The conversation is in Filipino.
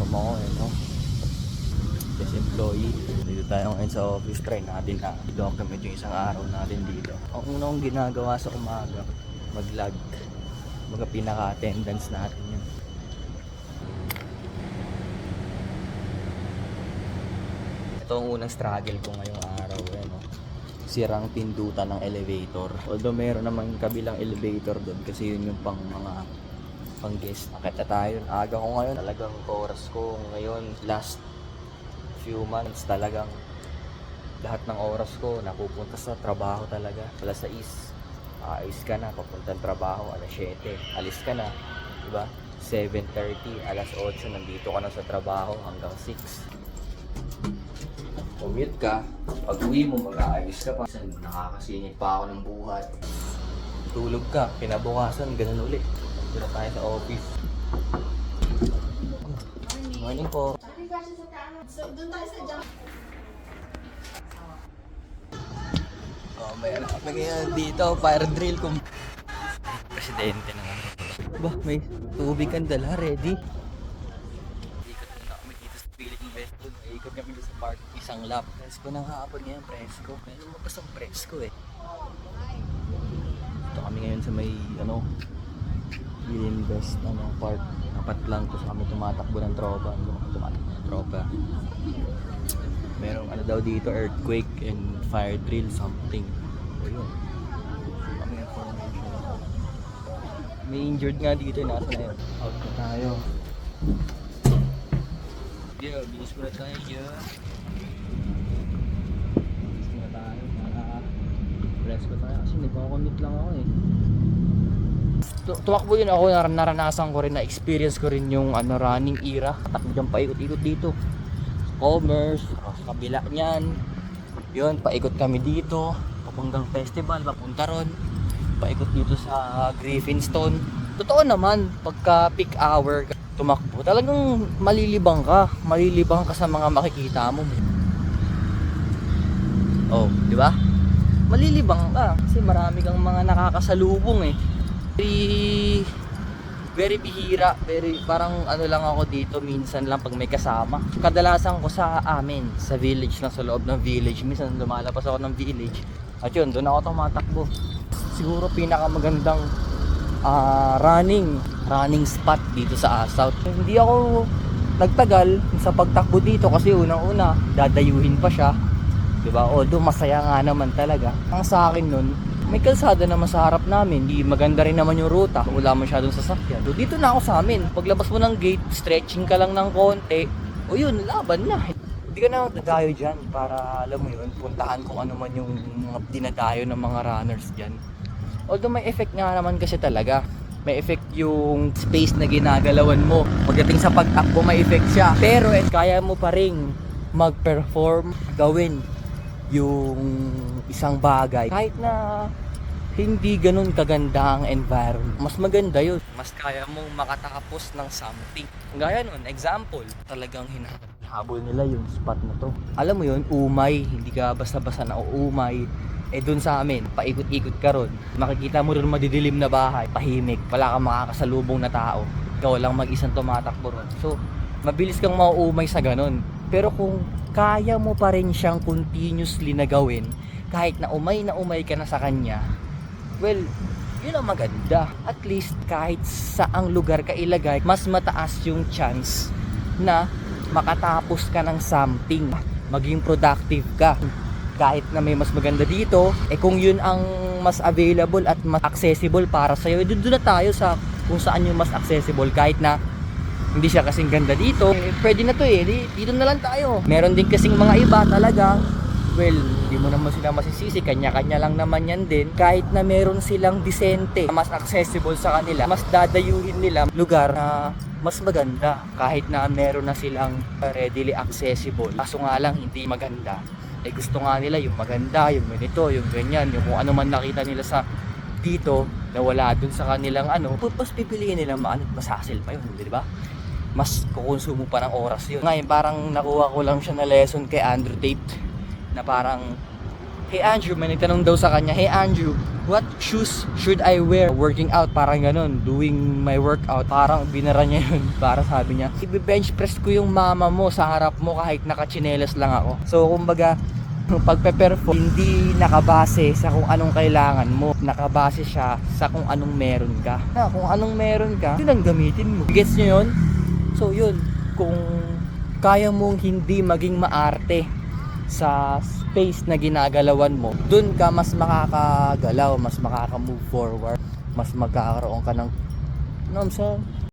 uniform ako eh, no? Yes, employee. Dito tayo ngayon sa office. Try natin na i-document yung isang araw natin dito. Ang una kong ginagawa sa umaga, mag-log. Mga pinaka-attendance natin yun. Ito ang unang struggle ko ngayong araw eh, no? Sirang pindutan ng elevator. Although meron naman kabilang elevator doon kasi yun yung pang mga pang guest. Nakita tayo. Aga ko ngayon. Talagang oras ko ngayon last few months talagang lahat ng oras ko napupunta sa trabaho talaga. Alas 6, aayos ka na, papunta ng trabaho, alas 7, alis ka na, di ba? 7.30, alas 8, nandito ka na sa trabaho hanggang 6. Commute ka, pag uwi mo, mag-aayos ka pa. Nakakasingit pa ako ng buhay. Tulog ka, kinabukasan, ganun ulit. Dito tayo sa office. Morning po. So, doon tayo sa jump. Oh, may ano kami ngayon dito, fire drill kung presidente na ano. Ba, may tubig kang dala, ready? Ikot muna kami dito sa Philippine Westwood. Ikot kami dito sa park, isang lap. Presko ng hapon ngayon, presko. Kaya lumabas ang presko eh. Ito kami ngayon sa may, ano, West, ano, park. Apat lang, tapos kami tumatakbo ng tropa. Tumatakbo ng tropa. Merong ano daw dito earthquake and fire drill something. O yun. May injured nga dito nasa na yun. Out na tayo. Yeah bilis muna tayo yeah bilis muna tayo para rest ko tayo. Kasi nagpapakamit lang ako eh Tu- tumakbo yun. Ako nar- naranasan ko rin na experience ko rin yung ano running era. Takbo dyan paikot-ikot dito. Commerce sa kabila niyan. Yun paikot kami dito. Papanggang festival papunta ron. Paikot dito sa Griffinstone. Totoo naman pagka peak hour tumakbo talagang malilibang ka. Malilibang ka sa mga makikita mo. Oh di ba? Malilibang ka kasi marami kang mga nakakasalubong eh very very bihira, very parang ano lang ako dito minsan lang pag may kasama. Kadalasan ko sa amin, sa village lang sa loob ng village. Minsan lumalabas ako ng village. At yun, doon ako tumatakbo. Siguro pinakamagandang ah, running running spot dito sa South. Hindi ako nagtagal sa pagtakbo dito kasi unang-una dadayuhin pa siya. 'Di ba? Although masaya nga naman talaga. Ang sa akin nun, may kalsada naman sa harap namin. Di maganda rin naman yung ruta. Wala masyadong sasakyan. So, dito na ako sa amin. Paglabas mo ng gate, stretching ka lang ng konti. O yun, laban na. Hindi ka na dadayo dyan para, alam mo yun, puntahan kung ano man yung mga dinadayo ng mga runners dyan. Although may effect nga naman kasi talaga. May effect yung space na ginagalawan mo. Pagdating sa pagtakbo, may effect siya. Pero eh, kaya mo pa rin mag-perform, gawin yung isang bagay. Kahit na hindi ganun kaganda ang environment mas maganda yun. Mas kaya mong makatapos ng something. Gaya nun example talagang hinahabol nila yung spot na to. Alam mo yun umay. Hindi ka basta-basta na uumay eh dun sa amin paikot-ikot ka ron. Makikita mo rin madidilim na bahay. Tahimik. Wala kang makakasalubong na tao. Ikaw lang mag-isang tumatakbo ron. So mabilis kang mauumay sa ganun. Pero kung kaya mo pa rin siyang continuously na gawin kahit na umay na umay ka na sa kanya. Well yun ang maganda. At least kahit saang lugar ka ilagay mas mataas yung chance na makatapos ka ng something. Maging productive ka. Kahit na may mas maganda dito eh kung yun ang mas available at mas accessible para sa'yo eh, doon na tayo sa kung saan yung mas accessible. Kahit na hindi siya kasing ganda dito. Eh, pwede na to eh. Di, dito na lang tayo. Meron din kasing mga iba talaga. Well hindi mo naman sila masisisi. Kanya-kanya lang naman yan din. Kahit na meron silang disente mas accessible sa kanila mas dadayuhin nila lugar na mas maganda. Kahit na meron na silang readily accessible. Kaso nga lang hindi maganda. Eh gusto nga nila yung maganda yung ganito yung ganyan yung kung ano man nakita nila sa dito na wala dun sa kanilang ano. Mas pipiliin nila maano mas hassle pa yun di ba mas kukonsumo pa ng oras yun. Ngayon, parang nakuha ko lang siya na lesson kay Andrew Tate na parang Hey Andrew, may nagtanong daw sa kanya, Hey Andrew, what shoes should I wear? Working out, parang ganun. Doing my workout, parang binara niya yun. Para sabi niya, i-bench press ko yung mama mo sa harap mo kahit nakachinelas lang ako. So, kumbaga, pagpe-perform, hindi nakabase sa kung anong kailangan mo. Nakabase siya sa kung anong meron ka. Na, kung anong meron ka, yun ang gamitin mo. Gets nyo yun? So, yun. Kung kaya mong hindi maging maarte sa space na ginagalawan mo, dun ka mas makakagalaw, mas makaka-move forward, mas magkakaroon ka ng, you know?